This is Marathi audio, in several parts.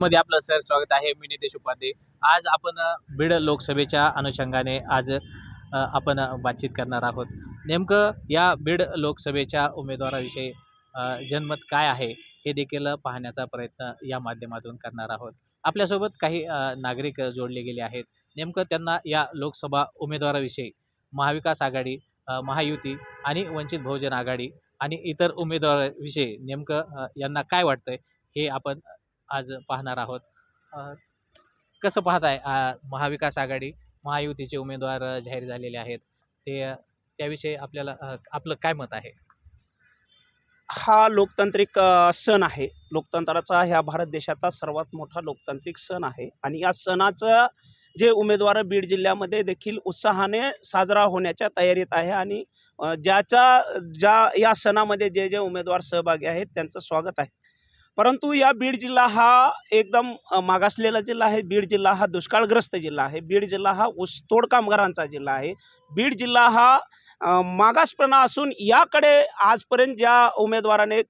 मध्ये आपलं सर स्वागत आहे. मी नितेश उपाध्ये. आज आपण बीड लोकसभेच्या अनुषंगाने आज आपण बातचीत करणार आहोत. नेमकं या बीड लोकसभेच्या उमेदवाराविषयी जनमत काय आहे हे देखील पाहण्याचा प्रयत्न या माध्यमातून करणार आहोत. आपल्यासोबत काही नागरिक जोडले गेले आहेत. नेमकं त्यांना या लोकसभा उमेदवाराविषयी महाविकास आघाडी महायुती आणि वंचित बहुजन आघाडी आणि इतर उमेदवाराविषयी नेमकं यांना काय वाटतंय हे आपण आज पाहणार आहोत. कसं पाहताय आहे महाविकास आघाडी महायुतीचे उमेदवार जाहीर झालेले आहेत ते त्याविषयी आपल्याला आपलं काय मत आहे? हा लोकतांत्रिक सण आहे. लोकतंत्राचा ह्या भारत देशाचा सर्वात मोठा लोकतांत्रिक सण आहे. आणि या सणाचं जे उमेदवार बीड जिल्ह्यामध्ये देखील उत्साहाने साजरा होण्याच्या तयारीत आहे आणि ज्याचा ज्या या सणामध्ये जे जे उमेदवार सहभागी आहेत त्यांचं स्वागत आहे. परंतु या बीड जिल्हा हा एकदम मागासलेला जिल्हा आहे. बीड जिल्हा हा दुष्काळग्रस्त जिल्हा आहे. बीड जिल्हा हा ऊसतोड कामगारांचा जिल्हा आहे. बीड जिल्हा हा मागासपणा असून याकडे आजपर्यंत ज्या उमेदवाराने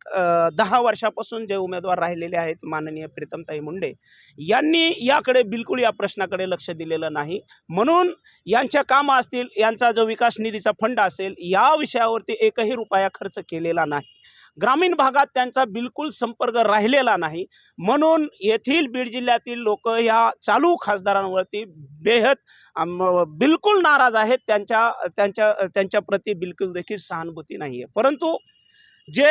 दहा वर्षापासून जे उमेदवार राहिलेले आहेत माननीय प्रीतमताई मुंडे यांनी याकडे बिलकुल या प्रश्नाकडे लक्ष दिलेलं नाही. म्हणून यांच्या कामं असतील यांचा जो विकास निधीचा फंड असेल या विषयावरती एकही रुपया खर्च केलेला नाही. ग्रामीण भागात त्यांचा बिलकुल संपर्क राहिलेला नाही. म्हणून येथील बीड जिल्ह्यातील लोक ह्या चालू खासदारांवरती बेहद बिलकुल नाराज आहेत. त्यांच्या त्यांच्या त्यांच्या प्रति बिलकुल देखील सहानुभूती नाही आहे परंतु जे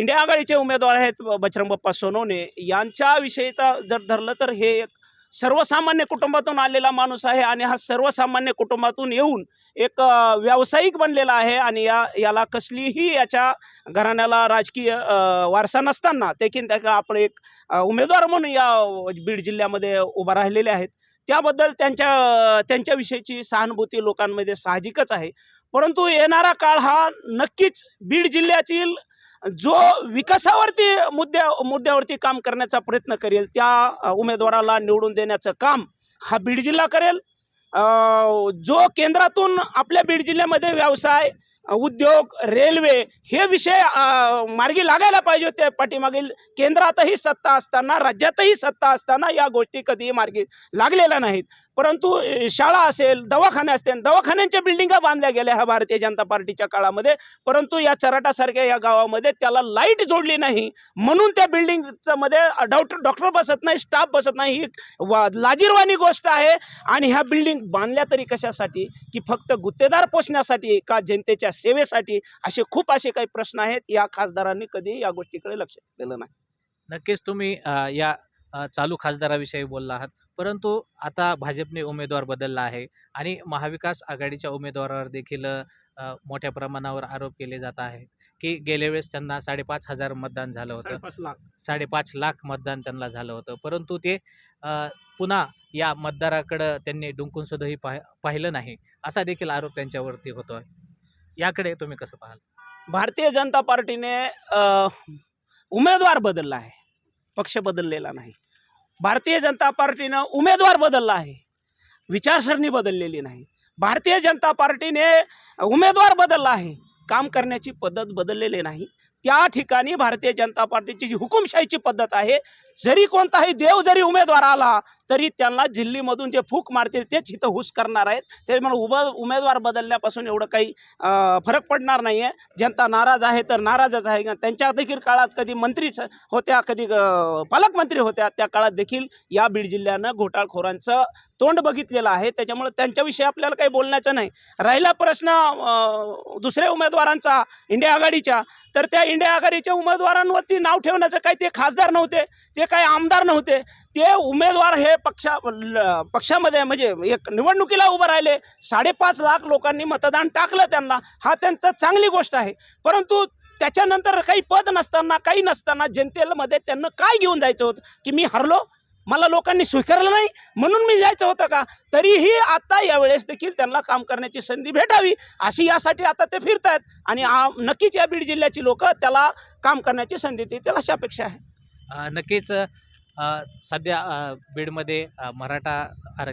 इंडिया आघाडीचे उमेदवार आहेत ब- बजरंग बाप्पा सोनवणे यांच्याविषयीचा जर धरलं तर हे एक सर्वसामान्य कुटुंबातून आलेला माणूस आहे आणि हा सर्वसामान्य कुटुंबातून येऊन एक व्यावसायिक बनलेला आहे आणि या याला कसलीही याच्या घराण्याला राजकीय वारसा नसताना देखील त्या आपण एक उमेदवार म्हणून या बीड जिल्ह्यामध्ये उभा राहिलेले आहेत. त्याबद्दल त्यांच्या त्यांच्याविषयीची सहानुभूती लोकांमध्ये साहजिकच आहे. परंतु येणारा काळ हा नक्कीच बीड जिल्ह्यातील जो विकासावरती मुद्द्या मुद्द्यावरती काम करण्याचा प्रयत्न करेल त्या उमेदवाराला निवडून देण्याचं काम हा बीड जिल्हा करेल. जो केंद्रातून आपल्या बीड जिल्ह्यामध्ये व्यवसाय उद्योग रेल्वे हे विषय मार्गी लागायला पाहिजे होते. पाठीमागील केंद्रातही सत्ता असताना राज्यातही सत्ता असताना या गोष्टी कधीही मार्गी लागलेल्या नाहीत. परंतु शाळा असेल दवाखाने असतील दवाखान्यांच्या बिल्डिंगा बांधल्या गेल्या ह्या भारतीय जनता पार्टीच्या काळामध्ये. परंतु या चराटासारख्या या गावामध्ये त्याला लाइट जोडली नाही. म्हणून त्या बिल्डिंगचं मध्ये डॉक्टर डॉक्टर बसत नाही स्टाफ बसत नाही. ही वा लाजीरवाणी गोष्ट आहे. आणि ह्या बिल्डिंग बांधल्या तरी कशासाठी? की फक्त गुत्तेदार पोचण्यासाठी का जनतेच्या सेवेसाठी असे खूप असे काही प्रश्न आहेत या खासदारांनी कधी या गोष्टीकडे लक्ष दिलं नाही. नक्कीच तुम्ही या चालू खासदाराविषयी बोलला आहात. परंतु आता भाजपने उमेदवार बदलला आहे आणि महाविकास आघाडीच्या उमेदवारावर देखील मोठ्या प्रमाणावर आरोप केले जात आहेत की गेल्या वेळेस त्यांना साडेपाच हजार मतदान झालं होतं. साडेपाच लाख. मतदान त्यांना झालं होतं. परंतु ते पुन्हा या मतदाराकडं त्यांनी डुंकून सुद्धाही पाह पाहिलं नाही. असा देखील आरोप त्यांच्यावरती होतोय. याकडे तुम्ही कसं पाहाल? भारतीय जनता पार्टीने अ, उमेदवार बदलला आहे. पक्ष बदललेला नाही. भारतीय जनता पार्टीनं उमेदवार बदलला आहे. विचारसरणी बदललेली नाही. भारतीय जनता पार्टीने उमेदवार बदलला आहे. काम करण्याची पद्धत बदललेली नाही. त्या ठिकाणी भारतीय जनता पार्टीची जी हुकुमशाहीची पद्धत आहे जरी कोणताही देव जरी उमेदवार आला तरी त्यांना दिल्लीमधून जे फूक मारतील तेच इथं हुस करणार आहेत. त्यामुळे उभ उमेदवार बदलल्यापासून एवढं काही फरक पडणार नाही आहे जनता नाराज आहे तर नाराजच आहे. त्यांच्या देखील काळात कधी मंत्रीच होत्या कधी पालकमंत्री होत्या त्या काळात देखील या बीड जिल्ह्यानं घोटाळखोरांचं तोंड बघितलेलं आहे. त्याच्यामुळे त्यांच्याविषयी आपल्याला काही बोलण्याचं नाही. राहिला प्रश्न दुसऱ्या उमेदवारांचा इंडिया आघाडीच्या तर त्या इंडिया आघाडीच्या उमेदवारांवरती नाव ठेवण्याचं काही ते खासदार नव्हते ते काही आमदार नव्हते ते उमेदवार हे पक्षा पक्षामध्ये म्हणजे एक निवडणुकीला उभं राहिले. साडेपाच लाख लोकांनी मतदान टाकलं त्यांना. हा त्यांचा चांगली गोष्ट आहे. परंतु त्याच्यानंतर काही पद नसताना काही नसताना जनतेमध्ये त्यांना काय घेऊन जायचं होतं? की मी हरलो? मला लोकांनी स्वीकारलं नाही म्हणून मी जायचं होतं का? तरीही आता यावेळेस देखील त्यांना काम करण्याची संधी भेटावी अशी यासाठी आता ते फिरत आहेत आणि नक्कीच या बीड जिल्ह्याची लोक त्याला काम करण्याची संधी देतील अशी अपेक्षा आहे. नक्कीच सध्या बीडमध्ये मराठा आरक्षण